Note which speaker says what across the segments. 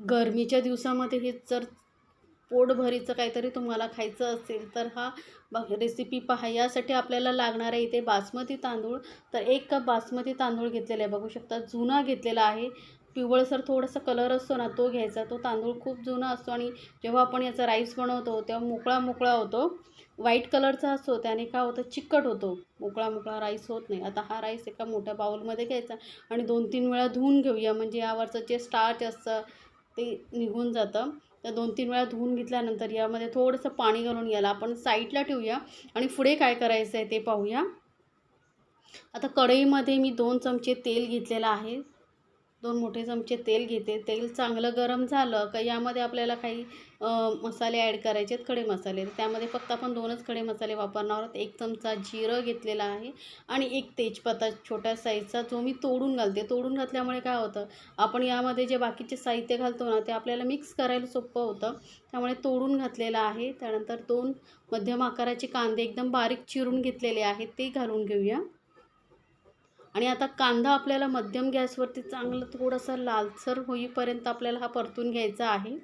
Speaker 1: गरमीच्या दिवसामध्ये हे जर पोटभरीचं काहीतरी तुम्हाला खायचं असेल तर हा बघ रेसिपी पहा. यासाठी आपल्याला लागणार आहे इथे बासमती तांदूळ. तर एक कप बासमती तांदूळ घेतलेला आहे. बघू शकता जुना घेतलेला आहे. पिवळसर थोडासा कलर असतो ना तो घ्यायचा. तो तांदूळ खूप जुना असतो आणि जेव्हा आपण याचा राईस बनवतो तेव्हा मोकळा मोकळा होतो. व्हाईट कलरचा असतो त्याने काय होतं चिकट होतो. मोकळा मोकळा राईस होत नाही. आता हा राईस एका मोठ्या बाउलमध्ये घ्यायचा आणि दोन तीन वेळा धुवून घेऊया. म्हणजे यावरचं जे स्टार्च असतं ते निघून जातं. तर दोन तीन वेळा धुवून घेतल्यानंतर यामध्ये थोडंसं पाणी घालून याला आपण साईडला ठेवूया. आणि पुढे काय करायचं आहे ते पाहूया. आता कढईमध्ये मी दोन चमचे तेल घेतलेलं आहे. दोन मोठे चमचे तेल घेते. तेल चांगलं गरम झालं का यामध्ये आपल्याला काही मसाले ॲड करायचे आहेत खडे मसाले. त्यामध्ये फक्त आपण दोनच खडे मसाले वापरणार आहोत. एक चमचा जिरं घेतलेला आहे आणि एक तेजपत्ता छोट्या साईजचा जो मी तोडून घालते. तोडून घातल्यामुळे काय होतं आपण यामध्ये जे बाकीचे साहित्य घालतो ना ते आपल्याला मिक्स करायला सोपं होतं. त्यामुळे तोडून घातलेलं आहे. त्यानंतर दोन मध्यम आकाराचे कांदे एकदम बारीक चिरून घेतलेले आहेत ते घालून घेऊया. आणि आता कांदा आपल्याला मध्यम गॅसवरती चांगलं थोडंसं लालसर होईपर्यंत आपल्याला हा परतून घ्यायचा आहे.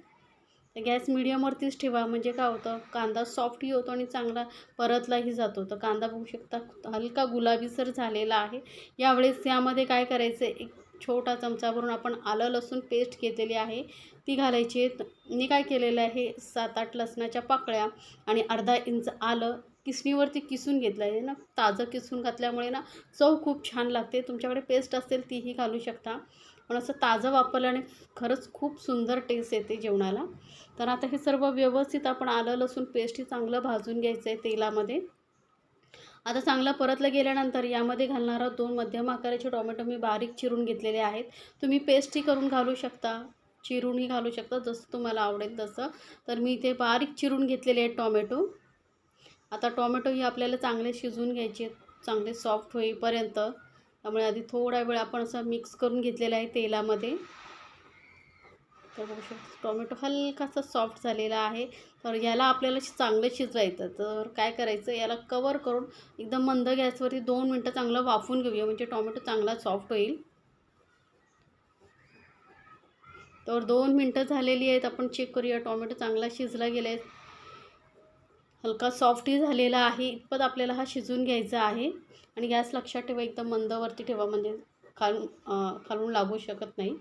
Speaker 1: तर गॅस मिडियमवरतीच ठेवा. म्हणजे काय होतं कांदा सॉफ्टही होतो आणि चांगला परतलाही जातो. तर कांदा बघू शकता हलका गुलाबीसर झालेला आहे. यावेळेस यामध्ये काय करायचं एक छोटा चमचा भरून आपण आलं लसूण पेस्ट घेतलेली आहे. ती घालायची. मी काय केलेलं आहे सात आठ लसणाच्या पाकळ्या आणि अर्धा इंच आलं किसणीवरती किसून घेतलं आहे ना ताजं किसून घातल्यामुळे ना चव खूप छान लागते. तुमच्याकडे पेस्ट असेल तीही घालू शकता. पण असं ताजं वापरल्याने खरंच खूप सुंदर टेस्ट येते जेवणाला. तर आता हे सर्व व्यवस्थित आपण आलं लसूण पेस्टही चांगलं भाजून घ्यायचं आहे तेलामध्ये. आता चांगलं परतलं गेल्यानंतर यामध्ये घालणारा दोन मध्यम आकाराचे टोमॅटो. मी बारीक चिरून घेतलेले आहेत. तुम्ही पेस्टही करून घालू शकता. चिरूनही घालू शकता जसं तुम्हाला आवडेल तसं. तर मी इथे बारीक चिरून घेतलेले आहेत टोमॅटो. आता टोमॅटोही आपल्याला चांगले शिजवून घ्यायचे चांगले सॉफ्ट होईपर्यंत. त्यामुळे आधी थोडा वेळ आपण असं मिक्स करून घेतलेलं आहे तेलामध्ये. तर बघू शकतो टोमॅटो हलकासा सॉफ्ट झालेला आहे. तर याला आपल्याला चांगलं शिजवायचं. तर काय करायचं याला कवर करून एकदम मंद गॅसवरती दोन मिनटं चांगलं वाफून घेऊया. म्हणजे टोमॅटो चांगला सॉफ्ट होईल. तर दोन मिनटं झालेली आहेत. आपण चेक करूया टोमॅटो चांगला शिजला गेला आहे हलका सॉफ्टही झालेला आहे. इतपत आपल्याला हा शिजून घ्यायचा आहे. आणि गॅस लक्षात ठेवा एकदम मंदवरती ठेवा म्हणजे खालून खालून लागू शकत नाही.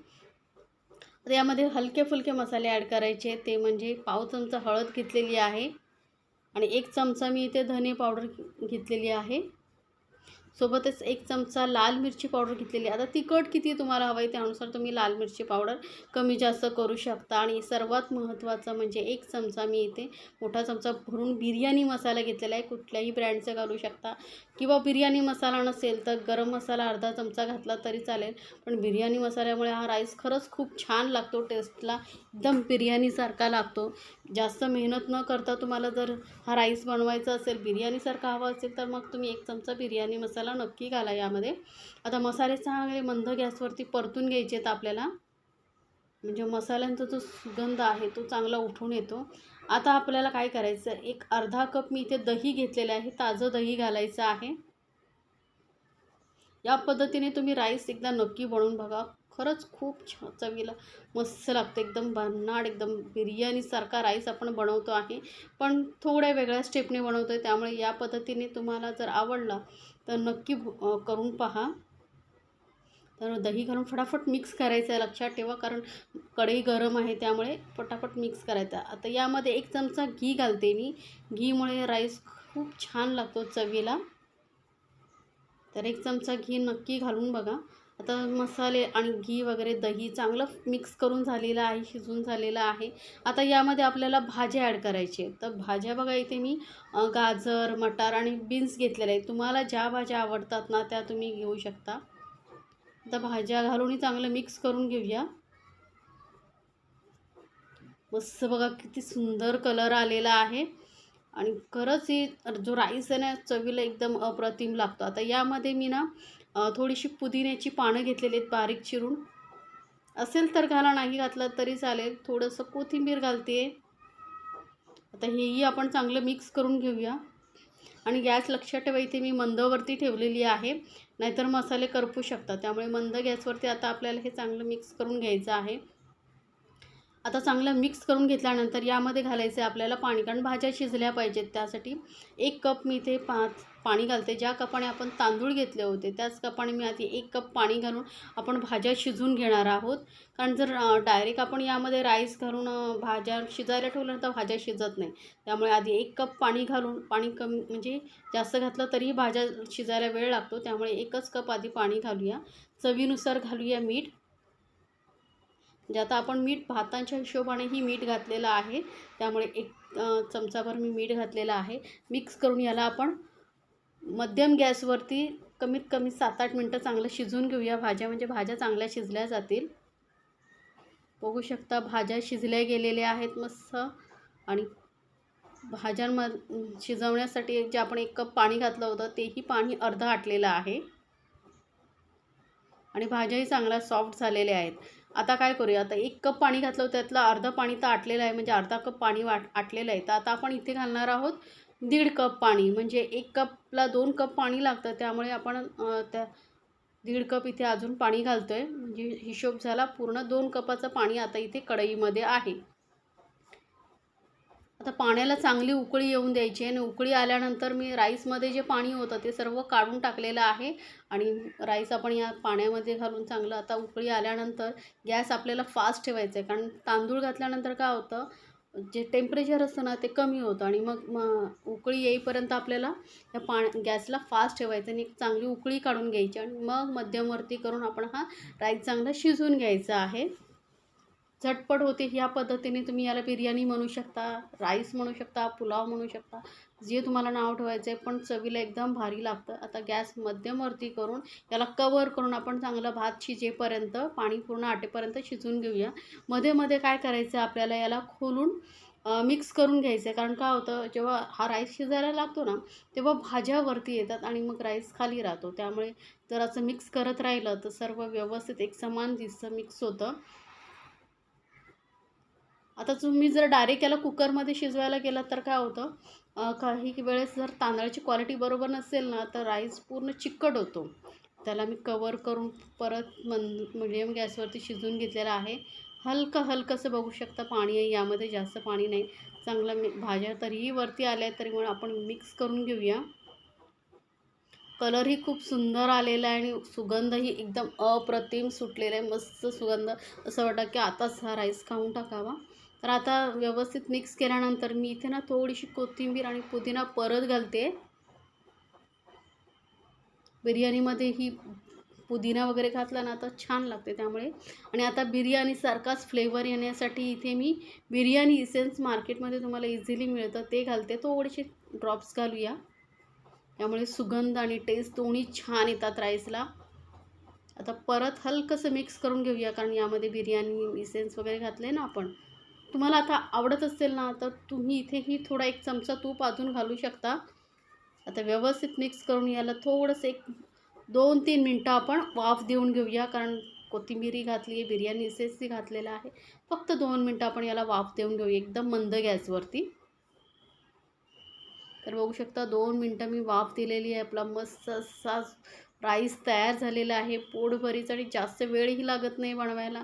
Speaker 1: तर यामध्ये हलके फुलके मसाले ॲड करायचे. ते म्हणजे पाव चमचा हळद घेतलेली आहे. आणि एक चमचा मी इथे धने पावडर घेतलेली आहे. सोबतच एक चमचा लाल मिरची पावडर घेतलेली आता तिखट किती तुम्हाला हवं आहे त्यानुसार तुम्ही लाल मिरची पावडर कमी जास्त करू शकता. आणि सर्वात महत्त्वाचं म्हणजे एक चमचा मी इथे मोठा चमचा भरून बिर्याणी मसाला घेतलेला आहे. कुठल्याही ब्रँडचं घालू शकता. किंवा बिर्याणी मसाला नसेल तर गरम मसाला अर्धा चमचा घातला तरी चालेल. पण बिर्याणी मसाल्यामुळे हा राईस खरंच खूप छान लागतो. टेस्टला एकदम बिर्याणीसारखा लागतो. जास्त मेहनत न करता तुम्हाला जर हा राईस बनवायचा असेल बिर्याणीसारखा हवा असेल तर मग तुम्ही एक चमचा बिर्याणी मसाला नक्की घाला यामध्ये. आता मसाले चांगले मंद गॅसवरती परतून घ्यायचे आहेत आपल्याला. म्हणजे मसाल्यांचा जो सुगंध आहे तो चांगला उठून येतो. आता आपल्याला काय करायचं एक अर्धा कप मी इथे दही घेतलेलं आहे. ताजं दही घालायचं आहे. या पद्धतीने तुम्ही राईस एकदा नक्की बनवून बघा. खरंच खूप छ चवीला मस्त लागतं. एकदम भन्नाट एकदम बिर्याणीसारखा राईस आपण बनवतो आहे. पण थोड्या वेगळ्या स्टेपने बनवतो आहे त्यामुळे या पद्धतीने तुम्हाला जर आवडला तर नक्की करून पहा. तर दही घालून फटाफट मिक्स करायचं आहे लक्षात ठेवा. कारण कढई गरम आहे त्यामुळे फटाफट मिक्स करायचं. आता यामध्ये एक चमचा घी घालते मी. घीमुळे राईस खूप छान लागतो चवीला. तर एक चमचा घी नक्की घालून बघा. आता मसाले आणि घी वगैरे दही चांगलं मिक्स करून झालेलं आहे शिजून झालेलं आहे. आता यामध्ये आपल्याला भाज्या ॲड करायचे तर भाज्या बघा इथे मी गाजर मटार आणि बीन्स घेतलेल्या आहेत. तुम्हाला ज्या भाज्या आवडतात ना त्या तुम्ही घेऊ शकता. आता भाज्या घालूनही चांगलं मिक्स करून घेऊया. मस्त बघा किती सुंदर कलर आलेला आहे. आणि खरंच ही जो राईस आहे ना चवीला एकदम अप्रतिम लागतो. आता यामध्ये मी ना थोडीशी पुदिन्याची पानं घेतलेली आहेत बारीक चिरून. असेल तर घाला नाही घातलं तरी चालेल. थोडंसं कोथिंबीर घालते. आता हेही आपण चांगलं मिक्स करून घेऊया. आणि गॅस लक्षात ठेवा इथे मी मंदवरती ठेवलेली आहे. नाहीतर मसाले करपू शकतात त्यामुळे मंद गॅसवरती आता आपल्याला हे चांगलं मिक्स करून घ्यायचं आहे. आता चांगलं मिक्स करून घेतल्यानंतर यामध्ये घालायचं आहे आपल्याला पाणी कारण भाज्या शिजल्या पाहिजेत त्यासाठी. एक कप मी इथे पा पाणी घालते. ज्या कपाने आपण तांदूळ घेतले होते त्याच कपाने मी आधी एक कप पाणी घालून आपण भाज्या शिजवून घेणार आहोत. कारण जर डायरेक्ट आपण यामध्ये राईस घालून भाज्या शिजायला ठेवलं तर भाज्या शिजत नाही. त्यामुळे आधी एक कप पाणी घालून पाणी कमी म्हणजे जास्त घातलं तरीही भाज्या शिजायला वेळ लागतो. त्यामुळे एकच कप आधी पाणी घालूया. चवीनुसार घालूया मीठ. म्हणजे आता आपण मीठ भातांच्या हिशोबानेही मीठ घातलेलं आहे. त्यामुळे एक चमचाभर मी मीठ घातलेलं आहे. मिक्स करून याला आपण मध्यम गॅसवरती कमीत कमी सात आठ मिनटं चांगलं शिजवून घेऊया. भाज्या म्हणजे भाज्या चांगल्या शिजल्या जातील. बघू शकता भाज्या शिजल्या गेलेल्या आहेत मस्त. आणि भाज्यांम शिजवण्यासाठी जे आपण एक कप पाणी घातलं होतं तेही पाणी अर्धं आटलेलं आहे. आणि भाज्याही चांगल्या सॉफ्ट झालेल्या आहेत. आता काय करूया? आता एक कप पाणी घातलं होतं त्यातलं अर्धं पाणी तर आटलेलं आहे म्हणजे अर्धा कप पाणी वाट आटलेलं आहे. तर आता आपण इथे घालणार आहोत दीड कप पाणी. म्हणजे एक कपला दोन कप पाणी लागतं त्यामुळे आपण त्या दीड कप इथे अजून पाणी घालतो आहे म्हणजे हिशोब झाला पूर्ण दोन कपाचं पाणी आता इथे कढईमध्ये आहे. आता पाण्याला चांगली उकळी येऊन द्यायची आणि उकळी आल्यानंतर मी राईसमध्ये जे पाणी होतं ते सर्व काढून टाकलेलं आहे. आणि राईस आपण या पाण्यामध्ये घालून चांगलं आता उकळी आल्यानंतर गॅस आपल्याला फास्ट ठेवायचा आहे. कारण तांदूळ घातल्यानंतर काय होतं जे टेम्परेचर असतं ना ते कमी होतं आणि मग मग उकळी येईपर्यंत आपल्याला या पा गॅसला फास्ट ठेवायचं आणि एक चांगली उकळी काढून घ्यायची. आणि मग मध्यमवर्ती करून आपण हा राईस चांगला शिजवून घ्यायचा आहे. झटपट होते ह्या पद्धतीने तुम्ही याला बिर्याणी म्हणू शकता राईस म्हणू शकता पुलाव म्हणू शकता जे तुम्हाला नाव ठेवायचं आहे पण चवीला एकदम भारी लागतं. आता गॅस मध्यमवरती करून याला कवर करून आपण चांगलं भात शिजेपर्यंत पाणी पूर्ण आटेपर्यंत शिजून घेऊया. मध्ये मध्ये काय करायचं आहे आपल्याला याला खोलून मिक्स करून घ्यायचं आहे. कारण काय होतं जेव्हा हा राईस शिजायला लागतो ना तेव्हा भाज्या वरती येतात आणि मग राईस खाली राहतो. त्यामुळे जर असं मिक्स करत राहिलं तर सर्व व्यवस्थित एक समान दिसतं मिक्स होतं. आता तुम्ही जर डायरेक्ट याला कुकरमध्ये शिजवायला गेलात तर काय होतं? काही वेळेस जर तांदळाची क्वालिटी बरोबर नसेल ना तर राईस पूर्ण चिकट होतो. त्याला मी कवर करून परत मन मिडियम गॅसवरती शिजवून घेतलेलं आहे. हलकं हलकंसं बघू शकता पाणी आहे यामध्ये जास्त पाणी नाही. चांगलं मी भाज्या तरीही वरती आल्या आहेत तरी म्हणून आपण मिक्स करून घेऊया. कलरही खूप सुंदर आलेला आहे आणि सुगंधही एकदम अप्रतिम सुटलेला आहे. मस्त सुगंध. असं वाटतं की आताच हा राईस खाऊन टाकावा. तर आता व्यवस्थित मिक्स केल्यानंतर मी इथे ना थोडीशी कोथिंबीर आणि पुदिना परत घालते. बिर्याणीमध्ये ही पुदिना वगैरे घातला ना तर छान लागते त्यामुळे. आणि आता बिर्याणीसारखाच फ्लेवर येण्यासाठी इथे मी बिर्याणी इसेन्स मार्केटमध्ये तुम्हाला इझिली मिळतं ते घालते. थोडेसे ड्रॉप्स घालूया. त्यामुळे सुगंध आणि टेस्ट दोन्ही छान येतात राईसला आता परत हलकंसं मिक्स करून घेऊया कारण यामध्ये बिर्याणी इसेन्स वगैरे घातले ना आपण. तुम्हाला आता आवडत असेल ना तर तुम्ही इथेही थोडा एक चमचा तूप अजून घालू शकता. आता व्यवस्थित मिक्स करून याला थोडंसं एक दोन तीन मिनटं आपण वाफ देऊन घेऊया कारण कोथिंबिरी घातली आहे बिर्याणी इसेन्सही घातलेलं आहे. फक्त दोन मिनटं आपण याला वाफ देऊन घेऊया एकदम मंद गॅसवरती. तर बघू शकता दोन मिनटं मी वाफ दिलेली आहे आपला मस्त असा राईस तयार झालेला आहे पोटभरीच आणि जास्त वेळही लागत नाही बनवायला.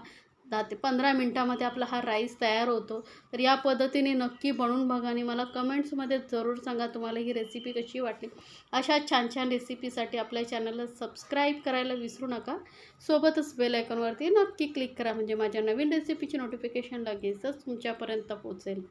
Speaker 1: दहा ते पंधरा मिनटामध्ये आपला हा राईस तयार होतो. तर या पद्धतीने नक्की बनवून बघा आणि मला कमेंट्समध्ये जरूर सांगा तुम्हाला ही रेसिपी कशी वाटली. अशा छान छान रेसिपीसाठी आपल्या चॅनलला सबस्क्राईब करायला विसरू नका. सोबतच बेल आयकॉनवरती नक्की क्लिक करा. म्हणजे माझ्या नवीन रेसिपीची नोटिफिकेशन लगेचच तुमच्यापर्यंत पोचेल